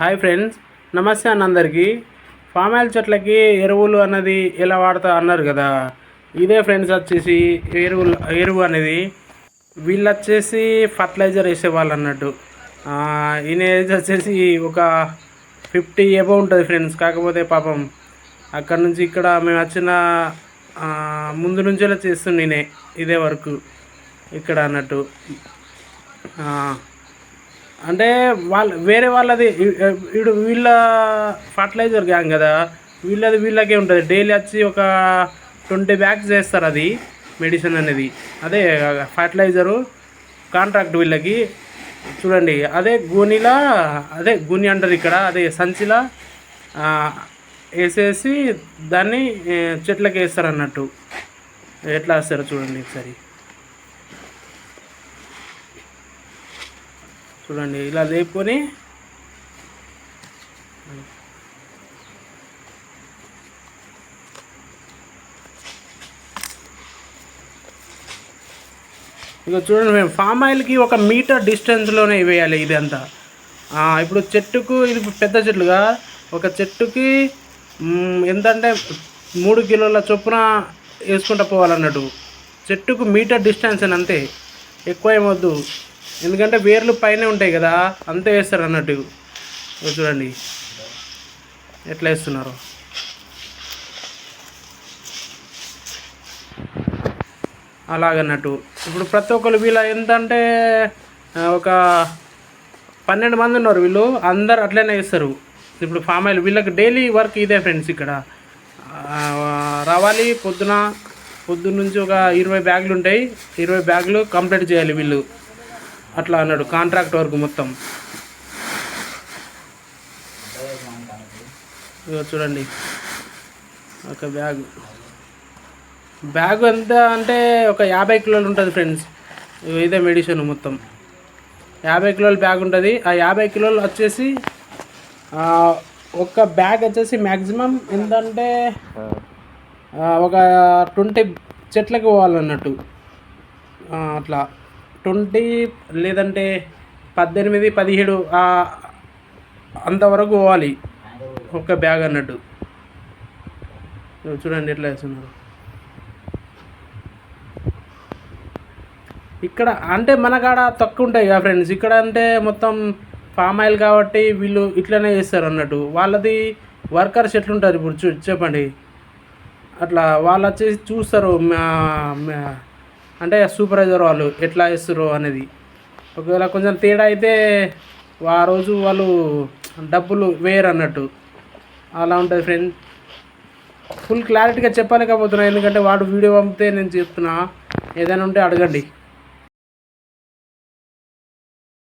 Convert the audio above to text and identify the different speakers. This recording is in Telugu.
Speaker 1: హాయ్ ఫ్రెండ్స్ నమస్తే అన్న అందరికీ ఫామ్ ఆయిల్ చెట్లకి ఎరువులు అన్నది ఎలా వాడతా అన్నారు కదా. ఇదే ఫ్రెండ్స్ వచ్చేసి ఎరువులు ఎరువు అనేది వీళ్ళు వచ్చేసి ఫర్టిలైజర్ వేసేవాళ్ళు అన్నట్టు. ఈయన ఏజ్ వచ్చేసి ఒక ఫిఫ్టీ ఎబో ఉంటుంది ఫ్రెండ్స్ కాకపోతే పాపం అక్కడ నుంచి ఇక్కడ మేము వచ్చిన ముందు నుంచేలా చేస్తుండే ఇదే వరకు ఇక్కడ అన్నట్టు. అంటే వాళ్ళ వేరే వాళ్ళది ఇప్పుడు వీళ్ళ ఫర్టిలైజర్ గ్యాంగ్ కదా వీళ్ళది వీళ్ళకే ఉంటుంది. డైలీ వచ్చి ఒక ట్వంటీ బ్యాగ్స్ చేస్తారు అది మెడిసిన్ అనేది. అదే ఫర్టిలైజరు కాంట్రాక్ట్ వీళ్ళకి. చూడండి అదే గోనిలా అదే గూని అంటారు ఇక్కడ అదే సంచిలా వేసేసి దాన్ని చెట్లకి వేస్తారు అన్నట్టు. ఎట్లా వేస్తారో చూడండి ఒకసారి. చూడండి ఇలా లేపుకొని ఇక చూడండి మేము ఫామ్ ఆయిల్కి ఒక మీటర్ డిస్టెన్స్లోనే వేయాలి ఇదంతా. ఇప్పుడు చెట్టుకు ఇది పెద్ద చెట్లుగా ఒక చెట్టుకి ఎంతంటే మూడు కిలోల చొప్పున వేసుకుంటూ పోవాలన్నట్టు. చెట్టుకు మీటర్ డిస్టెన్స్ అని అంతే. ఎక్కువ ఏమొద్దు ఎందుకంటే వేర్లు పైన ఉంటాయి కదా అంతే వేస్తారు అన్నట్టు. చూడండి. ఎట్లా వేస్తున్నారు? అలాగన్నట్టు. ఇప్పుడు ప్రతి ఒక్కరు వీళ్ళ ఎంత అంటే ఒక పన్నెండు మంది ఉన్నారు వీళ్ళు అందరు అట్లనే వేస్తారు. ఇప్పుడు ఫామ్ ఆయిల్ వీళ్ళకి డైలీ వర్క్ ఇదే ఫ్రెండ్స్ ఇక్కడ. రావాలి పొద్దున పొద్దున్న నుంచి ఒక ఇరవై బ్యాగులు ఉంటాయి. ఇరవై బ్యాగులు కంప్లీట్ చేయాలి వీళ్ళు. అట్లా అన్నాడు కాంట్రాక్ట్ వర్క్ మొత్తం. ఇగో చూడండి. ఒక బ్యాగ్ బ్యాగ్ ఎంత అంటే ఒక యాభై కిలోలు ఉంటుంది ఫ్రెండ్స్ ఇదే మెడిసిన్ మొత్తం. యాభై కిలోల బ్యాగ్ ఉంటుంది. ఆ యాభై కిలోలు వచ్చేసి ఒక బ్యాగ్ వచ్చేసి మ్యాక్సిమం ఎంతంటే ఒక ట్వంటీ చెట్లకు పోవాలన్నట్టు. అట్లా. ట్వంటీ లేదంటే పద్దెనిమిది పదిహేడు అంతవరకు పోవాలి. ఒక బ్యాగ్ అన్నట్టు. చూడండి ఎట్లా వేస్తున్నారు. ఇక్కడ అంటే మన కాడ తక్కువ ఉంటాయి కదా ఫ్రెండ్స్. ఇక్కడ అంటే మొత్తం ఫామ్ ఆయిల్ కాబట్టి వీళ్ళు ఇట్లనే చేస్తారు అన్నట్టు. వాళ్ళది వర్కర్స్ ఎట్లుంటారు ఇప్పుడు చూ చెప్పండి. అట్లా వాళ్ళు వచ్చేసి చూస్తారు మా- అంటే సూపర్వైజర్ వాళ్ళు ఎట్లా వేస్తారు అనేది. ఒకవేళ కొంచెం తేడా అయితే ఆ రోజు వాళ్ళు డబ్బులు వేయరు అన్నట్టు. అలా ఉంటుంది ఫ్రెండ్ ఫుల్ క్లారిటీగా చెప్పలేకపోతున్నా ఎందుకంటే వాడు వీడియో పంపితే నేను చెప్తున్నా. ఏదైనా ఉంటే అడగండి.